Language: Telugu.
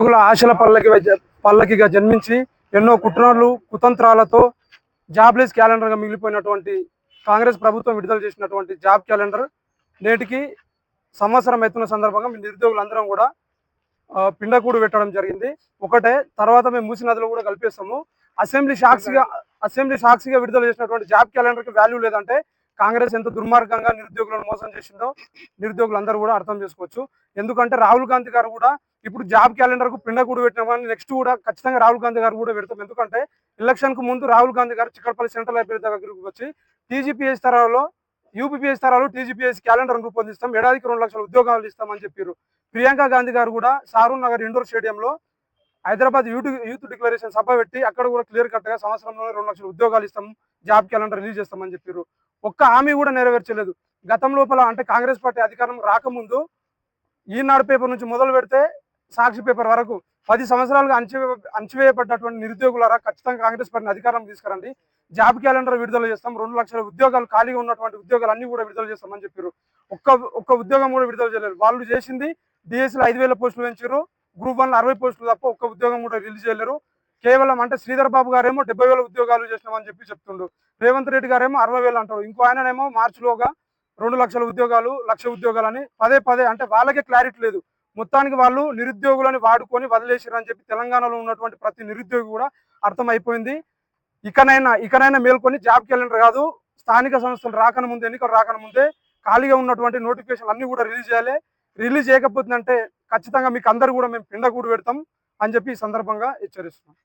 నిరుద్యోగుల ఆశల పల్లకి పల్లకిగా జన్మించి ఎన్నో కుట్రలు కుతంత్రాలతో జాబ్లెస్ క్యాలెండర్గా మిగిలిపోయినటువంటి కాంగ్రెస్ ప్రభుత్వం విడుదల చేసినటువంటి జాబ్ క్యాలెండర్ నేటికి సంవత్సరం ఎత్తున సందర్భంగా మీ నిరుద్యోగులందరం కూడా పిండకూడు పెట్టడం జరిగింది. ఒకటే తర్వాత మేము మూసి నదిలో కూడా కలిపేస్తాము. అసెంబ్లీ సాక్షిగా అసెంబ్లీ సాక్షిగా విడుదల చేసినటువంటి జాబ్ క్యాలెండర్కి వాల్యూ లేదంటే కాంగ్రెస్ ఎంత దుర్మార్గంగా నిరుద్యోగులను మోసం చేసిందో నిరుద్యోగులందరూ కూడా అర్థం చేసుకోవచ్చు. ఎందుకంటే రాహుల్ గాంధీ గారు కూడా ఇప్పుడు జాబ్ క్యాలెండర్కు పిండకూడు పెట్టిన కానీ నెక్స్ట్ కూడా ఖచ్చితంగా రాహుల్ గాంధీ గారు కూడా పెడతాం. ఎందుకంటే ఎలక్షన్కు ముందు రాహుల్ గాంధీ గారు చిక్కడపల్లి సెంట్రల్ లైబ్రరీ దగ్గరకు వచ్చి టీజీపీఎస్ తరాలో యూపీపీఎస్ తరాలు టీజీపీఎస్ క్యాలెండర్ రూపొందిస్తాం. ఏడాదికి రెండు లక్షల ఉద్యోగాలు ఇస్తామని చెప్పారు ప్రియాంక గాంధీ గారు కూడా సారూన్ నగర్ ఇండోర్ స్టేడియంలో హైదరాబాద్ యూత్ యూత్ డిక్లరేషన్ సభ పెట్టి అక్కడ కూడా క్లియర్ కట్గా రెండు లక్షల ఉద్యోగాలు ఇస్తాం. జాబ్ క్యాలెండర్ రిలీజ్ చేస్తామని చెప్పారు ఒక్క హామీ కూడా నెరవేర్చలేదు. గతం లోపల అంటే కాంగ్రెస్ పార్టీ అధికారం రాకముందు ఈనాడు పేపర్ నుంచి మొదలు పెడితే సాక్షి పేపర్ వరకు పది సంవత్సరాలుగా అణచివే అణచివేయబడ్డటువంటి నిరుద్యోగులారా ఖచ్చితంగా కాంగ్రెస్ పార్టీని అధికారం తీసుకురండి. జాబ్ క్యాలెండర్ విడుదల చేస్తాం. రెండు లక్షల ఉద్యోగాలు ఖాళీగా ఉన్నటువంటి ఉద్యోగాలు అన్ని కూడా విడుదల చేస్తామని చెప్పారు. ఒక్క ఒక్క ఉద్యోగం కూడా విడుదల చేయలేదు. వాళ్ళు చేసింది డిఎస్సీలో ఐదు వేల పోస్టులు పెంచారు. గ్రూప్ వన్ అరవై పోస్టులు తప్ప ఒక్క ఉద్యోగం కూడా రిలీజ్ చేయలేరు. కేవలం అంటే శ్రీధర్ బాబు గారేమో డెబ్బై వేల ఉద్యోగాలు చేసినామని చెప్పి చెప్తుండు. రేవంత్ రెడ్డి గారేమో అరవై వేలు అంటారు. ఇంకో ఆయననేమో మార్చిలోగా రెండు లక్షల ఉద్యోగాలు లక్ష ఉద్యోగాలని పదే పదే అంటే వాళ్ళకే క్లారిటీ లేదు. మొత్తానికి వాళ్ళు నిరుద్యోగులని వాడుకొని వదిలేసారు అని చెప్పి తెలంగాణలో ఉన్నటువంటి ప్రతి నిరుద్యోగి కూడా అర్థమైపోయింది. ఇకనైనా ఇకనైనా మేల్కొని జాబ్ క్యాలెండర్ కాదు స్థానిక సంస్థలు రాకన ముందే ఎన్నికలు రాకన ముందే ఖాళీగా ఉన్నటువంటి నోటిఫికేషన్ అన్ని కూడా రిలీజ్ చేయాలి. రిలీజ్ చేయకపోతుందంటే ఖచ్చితంగా మీకు అందరు కూడా మేము పిండకూడు పెడతాం అని చెప్పి ఈ సందర్భంగా హెచ్చరిస్తున్నాం.